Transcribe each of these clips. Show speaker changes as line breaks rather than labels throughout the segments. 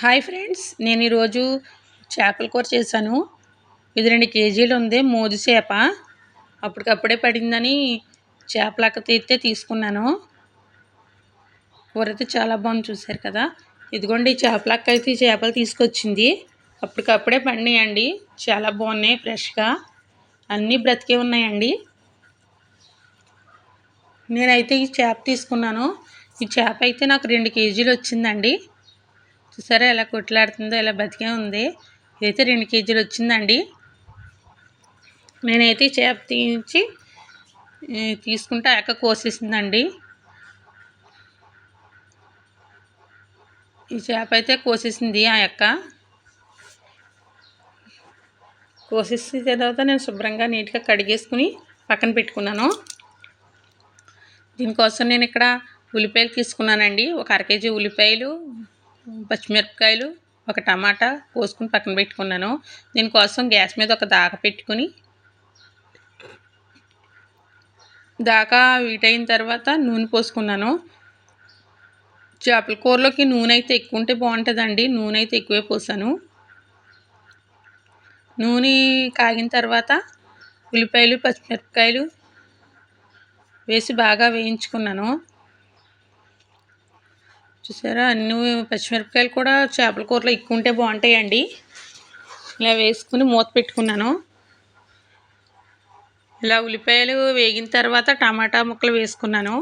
Hi friends నేను ఈరోజు చేపల కూర చేశాను. ఇది రెండు కేజీలు ఉంది మోజు చేప. అప్పటికప్పుడే పడిందని చేపలక్క తీస్తే తీసుకున్నాను. కూర అయితే చాలా బాగుంది చూశారు కదా. ఇదిగోండి చేపలక్క అయితే ఈ చేపలు తీసుకొచ్చింది. అప్పటికప్పుడే పండియండి చాలా బాగున్నాయి ఫ్రెష్గా. అన్నీ బ్రతికే ఉన్నాయండి. నేనైతే ఈ చేప తీసుకున్నాను. ఈ చేప అయితే నాకు రెండు కేజీలు వచ్చిందండి. చూసారా ఎలా కొట్లాడుతుందో ఎలా బతికే ఉంది. ఇదైతే రెండు కేజీలు వచ్చిందండి. నేనైతే చేప తీయించి తీసుకుంటే ఆ కోసేసిందండి. ఈ చేప అయితే కోసేసింది ఆ యొక్క కోసేసిన తర్వాత నేను శుభ్రంగా నీట్గా కడిగేసుకుని పక్కన పెట్టుకున్నాను. దీనికోసం నేను ఇక్కడ ఉల్లిపాయలు తీసుకున్నానండి. ఒక అర కేజీ ఉల్లిపాయలు పచ్చిమిరపకాయలు ఒక టమాటా కోసుకుని పక్కన పెట్టుకున్నాను. దీనికోసం గ్యాస్ మీద ఒక దాక పెట్టుకుని దాకా వీటైన తర్వాత నూనె పోసుకున్నాను. చేపల కూరలోకి నూనె అయితే ఎక్కువ ఉంటే బాగుంటుందండి. నూనె అయితే ఎక్కువే పోసాను. నూనె కాగిన తర్వాత ఉల్లిపాయలు పచ్చిమిరపకాయలు వేసి బాగా వేయించుకున్నాను. చూసారా? అన్ని పచ్చిమిరపకాయలు కూడా చేపల కూరలో ఎక్కువ ఉంటే బాగుంటాయండి. ఇలా వేసుకుని మూత పెట్టుకున్నాను. ఇలా ఉల్లిపాయలు వేగిన తర్వాత టమాటా ముక్కలు వేసుకున్నాను.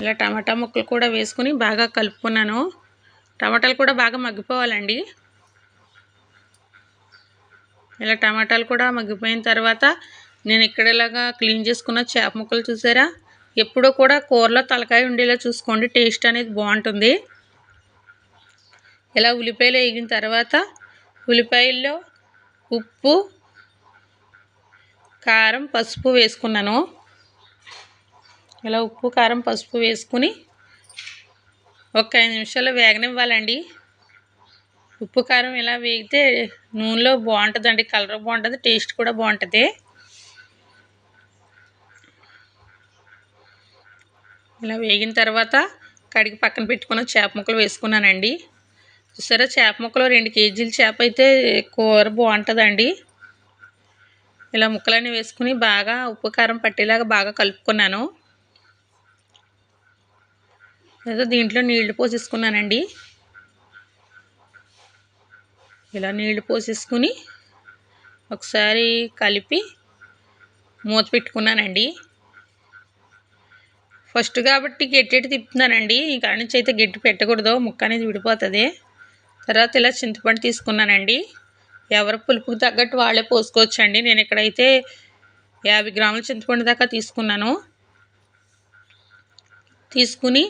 ఇలా టమాటా ముక్కలు కూడా వేసుకుని బాగా కలుపుకున్నాను. టమాటాలు కూడా బాగా మగ్గిపోవాలండి. ఇలా టమాటాలు కూడా మగ్గిపోయిన తర్వాత నేను ఇక్కడ ఇలాగా క్లీన్ చేసుకున్న చేప ముక్కలు చూసారా? ఎప్పుడూ కూడా కూరలో తలకాయ ఉండేలా చూసుకోండి. టేస్ట్ అనేది బాగుంటుంది. ఇలా ఉల్లిపాయలు వేగిన తర్వాత ఉల్లిపాయల్లో ఉప్పు కారం పసుపు వేసుకున్నాను. ఇలా ఉప్పు కారం పసుపు వేసుకుని ఒక ఐదు నిమిషాలు వేగనివ్వాలండి. ఉప్పు కారం ఇలా వేగితే నూనెలో బాగుంటుందండి. కలర్ బాగుంటుంది టేస్ట్ కూడా బాగుంటుంది. ఇలా వేగిన తర్వాత కడిగి పక్కన పెట్టుకున్న చేప ముక్కలు వేసుకున్నానండి. చూసారా? చేప ముక్కలు రెండు కేజీల చేప అయితే కూర బాగుంటుందండి. ఇలా ముక్కలన్నీ వేసుకుని బాగా ఉప్పు కారం పట్టేలాగా బాగా కలుపుకున్నాను. లేదా దీంట్లో నీళ్ళు పోసేసుకున్నానండి. ఇలా నీళ్ళు పోసేసుకుని ఒకసారి కలిపి మూత పెట్టుకున్నానండి. ఫస్ట్ కాబట్టి గట్టి తిప్పుతున్నానండి. ఇంకా నుంచి అయితే గట్టి పెట్టకూడదు. ముక్క అనేది విడిపోతుంది. తర్వాత ఇలా చింతపండు తీసుకున్నానండి. ఎవరు పులుపుకి తగ్గట్టు వాళ్ళే పోసుకోవచ్చండి. నేను ఇక్కడైతే యాభై గ్రాముల చింతపండు దాకా తీసుకున్నాను. తీసుకుని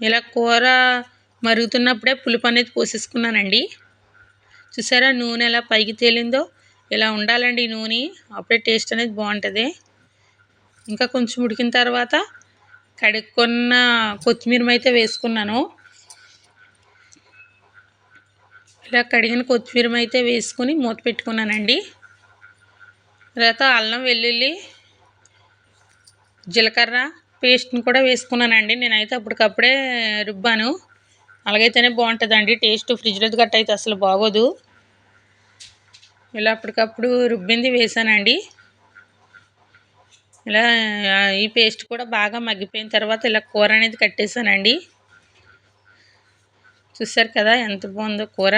ఇలా కూర మరుగుతున్నప్పుడే పులుపు అనేది పోసేసుకున్నానండి. చూసారా నూనె ఎలా పైకి తేలిందో? ఇలా ఉండాలండి నూనె. అప్పుడే టేస్ట్ అనేది బాగుంటుంది. ఇంకా కొంచెం ఉడికిన తర్వాత కడుక్కున్న కొత్తిమీర అయితే వేసుకున్నాను. ఇలా కడిగిన కొత్తిమీర అయితే వేసుకుని మూత పెట్టుకున్నానండి. తర్వాత అల్లం వెల్లుల్లి జీలకర్ర పేస్ట్ని కూడా వేసుకున్నానండి. నేనైతే అప్పటికప్పుడే రుబ్బాను. అలాగైతేనే బాగుంటుందండి. టేస్ట్ ఫ్రిడ్జ్లో గట్ట అయితే అసలు బాగోదు. ఇలా అప్పటికప్పుడు రుబ్బింది వేసానండి. ఇలా ఈ పేస్ట్ కూడా బాగా మగ్గిపోయిన తర్వాత ఇలా కూర అనేది కట్టేసానండి. చూసారు కదా ఎంత బాగుందో కూర.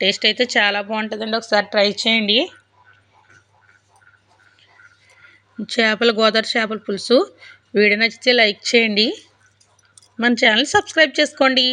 టేస్ట్ అయితే చాలా బాగుంటుందండి. ఒకసారి ట్రై చేయండి. చేపల గోదావరి చేపల పులుసు. వీడియో నచ్చితే లైక్ చేయండి. మన ఛానల్ సబ్స్క్రైబ్ చేసుకోండి.